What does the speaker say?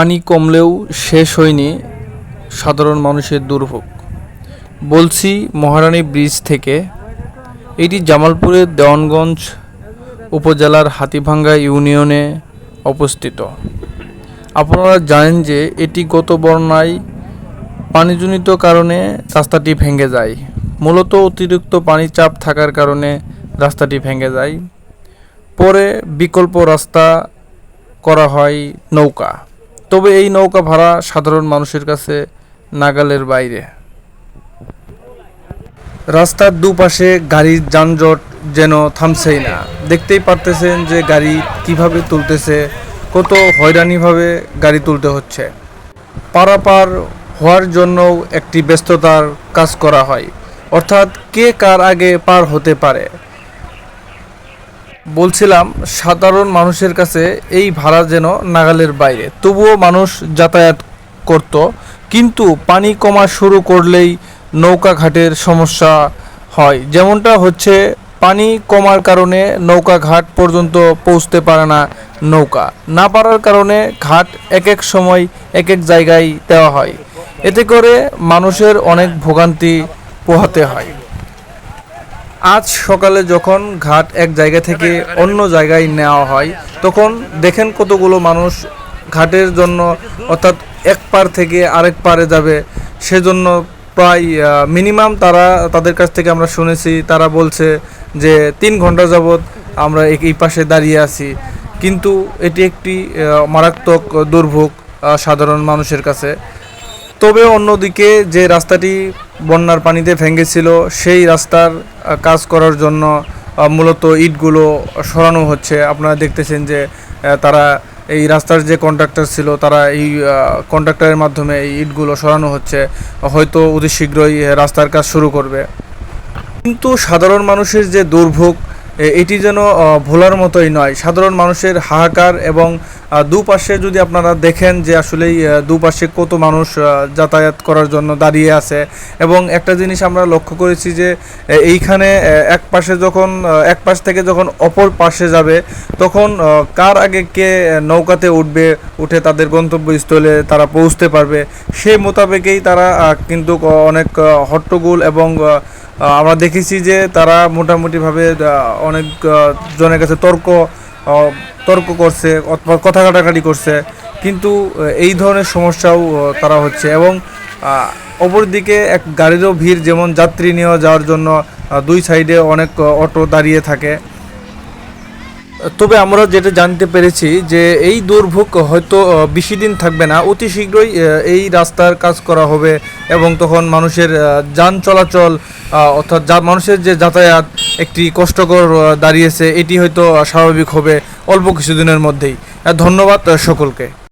পানি কমলেও শেষ হয়নি সাধারণ মানুষের দুর্ভোগ। বলছি মহারানী ব্রিজ থেকে, এটি জামালপুরের দেওয়ানগঞ্জ উপজেলার হাতিভাঙ্গা ইউনিয়নে অবস্থিত। আপনারা জানেন যে এটি গত বন্যায় পানিজনিত কারণে রাস্তাটি ভেঙে যায়। মূলত অতিরিক্ত পানি চাপ থাকার কারণে রাস্তাটি ভেঙে যায়। পরে বিকল্প রাস্তা করা হয় নৌকা। তবে এই নৌকা ভাড়া সাধারণ মানুষের কাছে নাগালের বাইরে। রাস্তার দুপাশে গাড়ির যানজট যেন থামছেই না। দেখতেই পারতেছেন যে গাড়ি কীভাবে তুলতেছে, কত হয়রানিভাবে গাড়ি তুলতে হচ্ছে। পারাপার হওয়ার জন্য একটি ব্যস্ততার কাজ করা হয়। অর্থাৎ কে কার আগে পার হতে পারে? বলছিলাম, সাধারণ মানুষের কাছে এই ভাড়া যেন নাগালের বাইরে। তবুও মানুষ যাতায়াত করত, কিন্তু পানি কমা শুরু করলেই নৌকা ঘাটের সমস্যা হয়। যেমনটা হচ্ছে, পানি কমার কারণে নৌকা ঘাট পর্যন্ত পৌঁছতে পারে না নৌকা। না পারার কারণে ঘাট এক এক সময় এক এক জায়গায় দেওয়া হয়। এতে করে মানুষের অনেক ভোগান্তি পোহাতে হয়। আজ সকালে যখন ঘাট এক জায়গা থেকে অন্য জায়গায় নেওয়া হয় তখন দেখেন কতগুলো মানুষ ঘাটের জন্য অর্থাৎ এক পার থেকে আরেক পারে যাবে। সেজন্য প্রায় মিনিমাম তারা তাদের কাছ থেকে আমরা শুনেছি তারা বলছে যে তিন ঘণ্টা যাবৎ আমরা এই- পাশে দাঁড়িয়ে আছি। কিন্তু এটি একটি মারাত্মক দুর্ভোগ সাধারণ মানুষের কাছে। তবে অন্যদিকে যে রাস্তাটি বন্যার পানিতে ভেঙেছিল, সেই রাস্তার কাজ করার জন্য মূলত ইটগুলো সরানো হচ্ছে। আপনারা দেখতেছেন যে তারা এই রাস্তার যে কন্ট্রাক্টর ছিল, তারা এই কন্ট্রাক্টরের মাধ্যমে এই ইটগুলো সরানো হচ্ছে। হয়তো অতি শীঘ্রই রাস্তার কাজ শুরু করবে। কিন্তু সাধারণ মানুষের যে দুর্ভোগ এটি যেন ভোলার মতোই নয়। সাধারণ মানুষের হাহাকার এবং দুপাশে যদি আপনারা দেখেন যে আসলেই দুপাশে কত মানুষ যাতায়াত করার জন্য দাঁড়িয়ে আছে। এবং একটা জিনিস আমরা লক্ষ্য করেছি যে এইখানে এক পাশে যখন এক পাশ থেকে যখন অপর পাশে যাবে, তখন কার আগে কে নৌকাতে উঠবে, উঠে তাদের গন্তব্যস্থলে তারা পৌঁছতে পারবে, সেই মোতাবেকেই তারা কিন্তু অনেক হট্টগোল এবং আমরা দেখেছি যে তারা মোটামুটিভাবে অনেক জনের কাছে তর্ক তর্ক করছে অথবা কথা কাটাকাটি করছে। কিন্তু এই ধরনের সমস্যাও তারা হচ্ছে এবং অপরদিকে এক গাড়িরও ভিড়, যেমন যাত্রী নিয়ে যাওয়ার জন্য দুই সাইডে অনেক অটো দাঁড়িয়ে থাকে। তবে আমরা যেটা জানতে পেরেছি যে এই দুর্ভোগ হয়তো বেশি দিন থাকবে না। অতি শীঘ্রই এই রাস্তার কাজ করা হবে এবং তখন মানুষের যান চলাচল অর্থাৎ যা মানুষের যে যাতায়াত একটি কষ্টকর দাঁড়িয়েছে, এটি হয়তো স্বাভাবিক হবে অল্প কিছুদিনের মধ্যেই। ধন্যবাদ সকলকে।